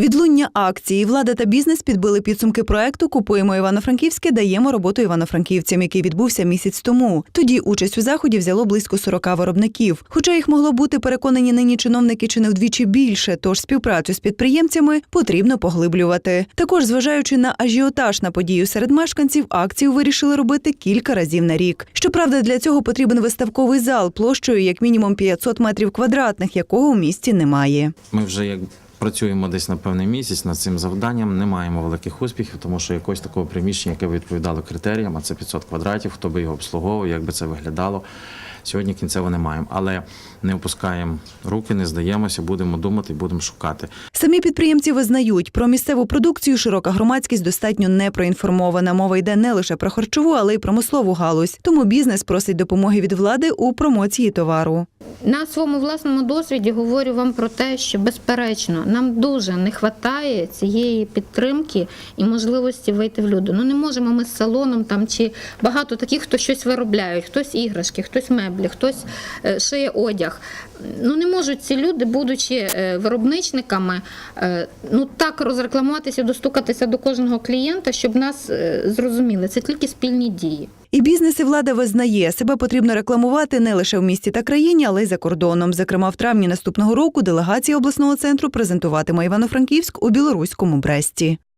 Відлуння акції влада та бізнес підбили підсумки проекту Купуємо Івано-Франківське, даємо роботу івано-франківцям, який відбувся місяць тому. Тоді участь у заході взяло близько 40 виробників. Хоча їх могло бути переконані нині чиновники чи не вдвічі більше, тож співпрацю з підприємцями потрібно поглиблювати. Також, зважаючи на ажіотаж на подію серед мешканців, акцію вирішили робити кілька разів на рік. Щоправда, для цього потрібен виставковий зал площею як мінімум 500 метрів квадратних, якого у місті немає. Ми вже як працюємо десь на певний місяць над цим завданням, не маємо великих успіхів, тому що якогось такого приміщення, яке відповідало критеріям, а це 500 квадратів, хто би його обслуговував, як би це виглядало. Сьогодні кінцево не маємо, але не опускаємо руки, не здаємося, будемо думати будемо шукати. Самі підприємці визнають, про місцеву продукцію широка громадськість достатньо не проінформована. Мова йде не лише про харчову, але й промислову галузь. Тому бізнес просить допомоги від влади у промоції товару. На своєму власному досвіді говорю вам про те, що безперечно нам дуже не вистачає цієї підтримки і можливості вийти в люди. Ну не можемо ми з салоном там чи багато таких, хто щось виробляють, хтось іграшки, хтось меблі, хтось е, шиє одяг. Ну не можуть ці люди, будучи е, виробничниками, е, ну так розрекламуватися, достукатися до кожного клієнта, щоб нас зрозуміли. Це тільки спільні дії. І бізнес і влада визнає, себе потрібно рекламувати не лише в місті та країні, але й за кордоном. Зокрема, в травні наступного року делегація обласного центру презентуватиме Івано-Франківськ у білоруському Бресті.